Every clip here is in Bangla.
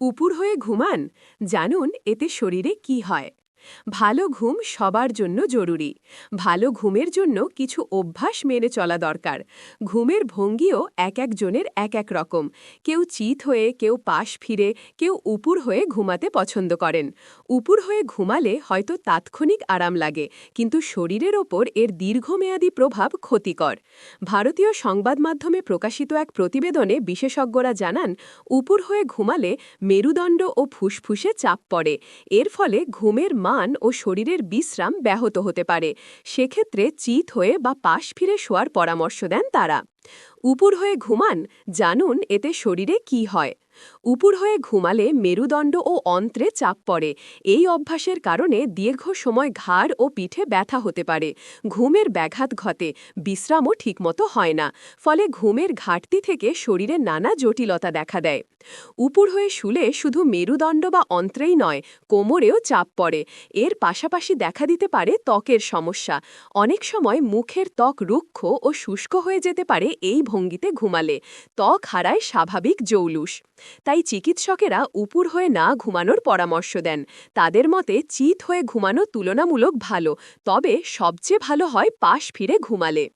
উপুর হয়ে ঘুমান জানুন এতে শরীরে কি হয়। ভালো ঘুম সবার জন্য জরুরি। ভালো ঘুমের জন্য কিছু অভ্যাস মেনে চলা দরকার। ঘুমের ভঙ্গিও এক একজনের এক এক রকম। কেউ চিত হয়ে, কেউ পাশ ফিরে, কেউ উপুর হয়ে ঘুমাতে পছন্দ করেন। উপুর হয়ে ঘুমালে হয়তো তাৎক্ষণিক আরাম লাগে, কিন্তু শরীরের ওপর এর দীর্ঘমেয়াদী প্রভাব ক্ষতিকর। ভারতীয় সংবাদ মাধ্যমে প্রকাশিত এক প্রতিবেদনে বিশেষজ্ঞরা জানান, উপুর হয়ে ঘুমালে মেরুদণ্ড ও ফুসফুসে চাপ পড়ে। এর ফলে ঘুমের মান ও শরীরের বিশ্রাম ব্যাহত হতে পারে। সেক্ষেত্রে চিত হয়ে বা পাশ ফিরে শোয়ার পরামর্শ দেন তারা। উপুর হয়ে ঘুমান, জানুন এতে শরীরে কি হয়। উপুর হয়ে ঘুমালে মেরুদণ্ড ও অন্ত্রে চাপ পড়ে। এই অভ্যাসের কারণে দীর্ঘ সময় ঘাড় ও পিঠে ব্যথা হতে পারে। ঘুমের ব্যাঘাত ঘটে, বিশ্রামও ঠিকমতো হয় না। ফলে ঘুমের ঘাটতি থেকে শরীরে নানা জটিলতা দেখা দেয়। উপুর হয়ে শুলে শুধু মেরুদণ্ড বা অন্ত্রেই নয়, কোমরেও চাপ পড়ে। এর পাশাপাশি দেখা দিতে পারে ত্বকের সমস্যা। অনেক সময় মুখের ত্বক রুক্ষ ও শুষ্ক হয়ে যেতে পারে এই ভঙ্গিতে ঘুমালে। ত্বক হারায় স্বাভাবিক জৌলুস। তাই চিকিৎসকেরা উপুর হয়ে না ঘুমানোর পরামর্শ দেন। তাদের মতে চিত হয়ে ঘুমানো তুলনামূলক ভালো, তবে সবচেয়ে ভালো হয় পাশ ফিরে ঘুমালে।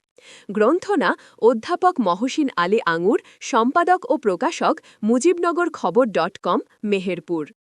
গ্রন্থনা, অধ্যাপক মহসিন আলী আঙুর, সম্পাদক ও প্রকাশক মুজিবনগর খবর ডট কম, মেহেরপুর।